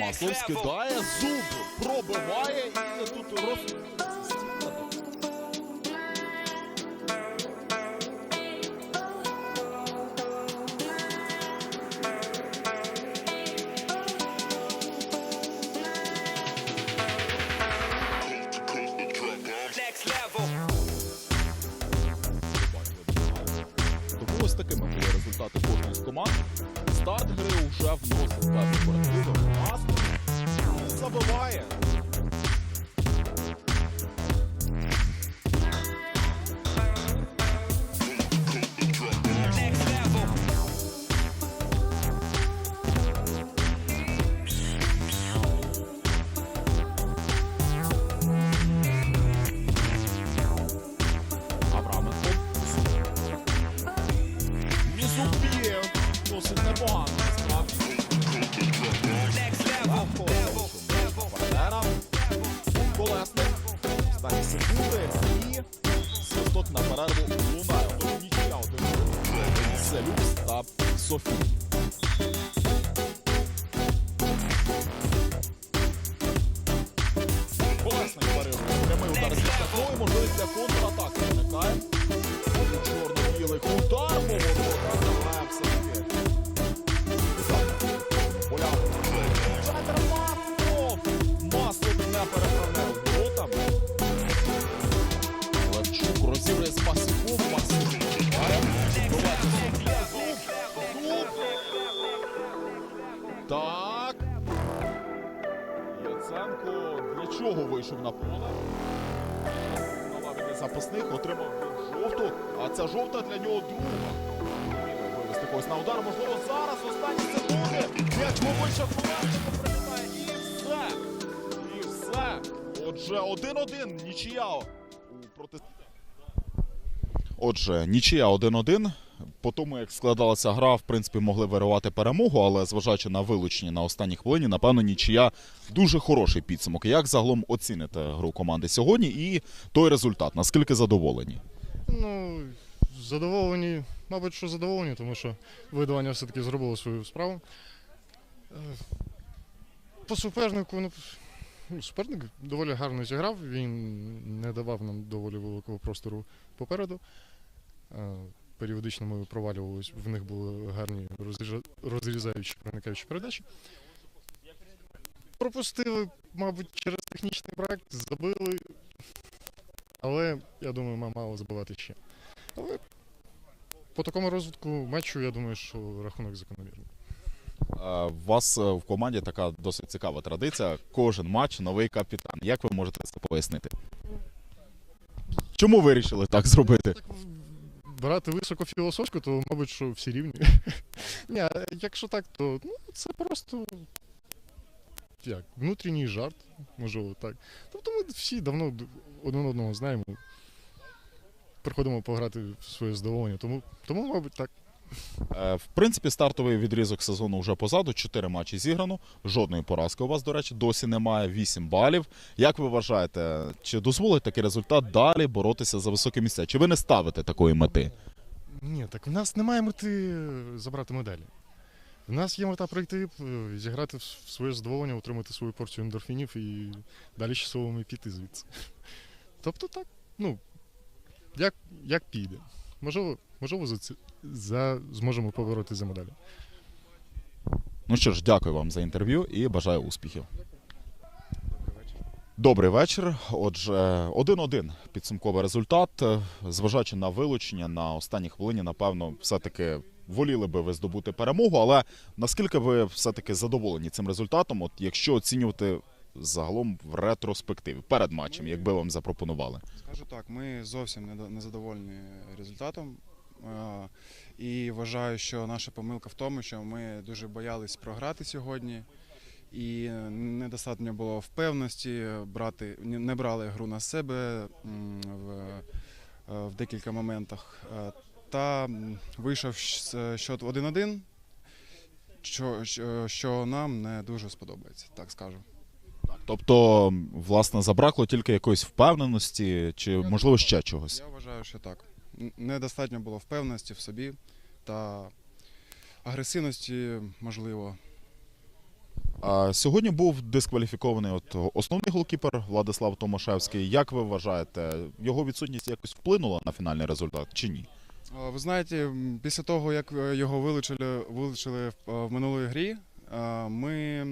Маслов скидає зуб, пробиває і тут роз... Ось такими були результати кожної з команд. Старт гри вже вносить певні корективи. Slovakia. Останні секунди. І свисток на перерву лунає. Нічия один. Селюкс та Софій. Колесник варив. Прямий удар зі штрафної. Можливість для контратаки виникає. Чорно-білий удар Чого вийшов на поле? На лаві запасних отримав жовту, а ця жовта для нього друга. Вивести когось на удар, можливо, зараз останні секунди. М'яч вийшов Ковальченко прилітає і все. І все. Отже, 1-1, нічия проти... Отже, нічия 1-1. По тому, як складалася гра, в принципі, могли вирувати перемогу, але зважаючи на вилучення на останній хвилині, напевно, нічия дуже хороший підсумок. Як загалом оціните гру команди сьогодні і той результат? Наскільки задоволені? Ну, задоволені, мабуть, що задоволені, тому що видавання все-таки зробило свою справу. Е, По супернику, ну, ну, суперник доволі гарно зіграв, він не давав нам доволі великого простору попереду. Періодично ми провалювалися, в них були гарні розрізаючі, проникаючі передачі. Пропустили, мабуть, через технічний брак, забили. Але я думаю, ми мало забивати ще. Але по такому розвитку матчу, я думаю, що рахунок закономірний. У вас е, в команді така досить цікава традиція. Кожен матч новий капітан. Як ви можете це пояснити? Чому вирішили так зробити? Брати високофілософську, то, мабуть, що всі рівні. Ні, а якщо так, то ну, це просто як, внутрішній жарт, можливо, так. Тобто ми всі давно один одного знаємо. Приходимо пограти в своє здоволення, тому, тому мабуть, так. Е, В принципі, стартовий відрізок сезону вже позаду. Чотири матчі зіграно. Жодної поразки у вас, до речі, досі немає. Вісім балів. Як ви вважаєте, чи дозволить такий результат далі боротися за високе місця? Чи ви не ставите такої мети? Ні, так в нас немає мети забрати медалі. В нас є мета пройти, е, зіграти в своє задоволення, отримати свою порцію ендорфінів і далі щасливими піти звідси. Тобто так, ну, як, як піде. Можливо, можливо за, за, зможемо побороти за медалі. Ну що ж, дякую вам за інтерв'ю і бажаю успіхів. Добрий вечір. Отже, 1-1 підсумковий результат. Зважаючи на вилучення на останній хвилині, напевно, все-таки воліли би ви здобути перемогу. Але наскільки ви все-таки задоволені цим результатом? От якщо оцінювати загалом в ретроспективі перед матчем, якби вам запропонували? Скажу так, ми зовсім не до- не задоволені результатом. Е, І вважаю, що наша помилка в тому, що ми дуже боялись програти сьогодні. І недостатньо було впевності брати, не брали гру на себе в, е, в декілька моментах. Е, Та вийшов щ- счет 1-1, що, що, що нам не дуже сподобається, так скажу. Тобто, власне, забракло тільки якоїсь впевненості, чи можливо ще чогось? Я вважаю, що так. Недостатньо було впевненості в собі та агресивності, можливо. А сьогодні був дискваліфікований от основний голкіпер Владислав Томашевський. Як ви вважаєте, його відсутність якось вплинула на фінальний результат чи ні? Ви знаєте, після того, як е, його вилучили, вилучили в, е, минулої грі, ми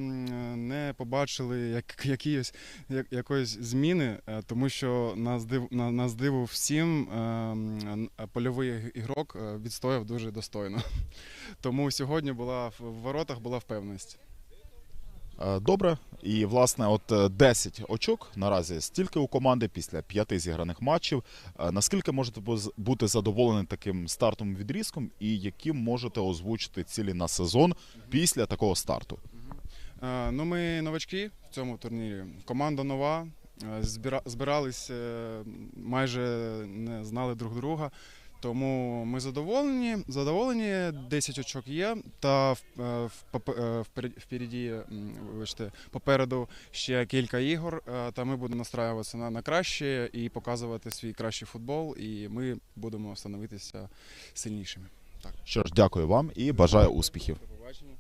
не побачили як, якісь, як, якоїсь зміни, е, тому що нас див, на, нас диву всім е, е, польовий ігрок відстояв дуже достойно. Тому сьогодні була в воротах була впевненість. Е, Добре, і власне, от е, 10 очок наразі стільки у команди після п'яти зіграних матчів. Е, Наскільки можете бути задоволені таким стартовим відрізком, і які можете озвучити цілі на сезон після такого старту? Е, Ну, ми новачки в цьому турнірі. Команда нова. е, Збирались, е, майже не знали друг друга. Тому ми задоволені. Задоволені, 10 очок є. Та в- е, в- е, впереді, вибачте, попереду ще кілька ігор. е, Та ми будемо настраюватися на, на краще і показувати свій кращий футбол. І ми будемо становитися сильнішими. Так Що ж, дякую вам і бажаю успіхів. До побачення.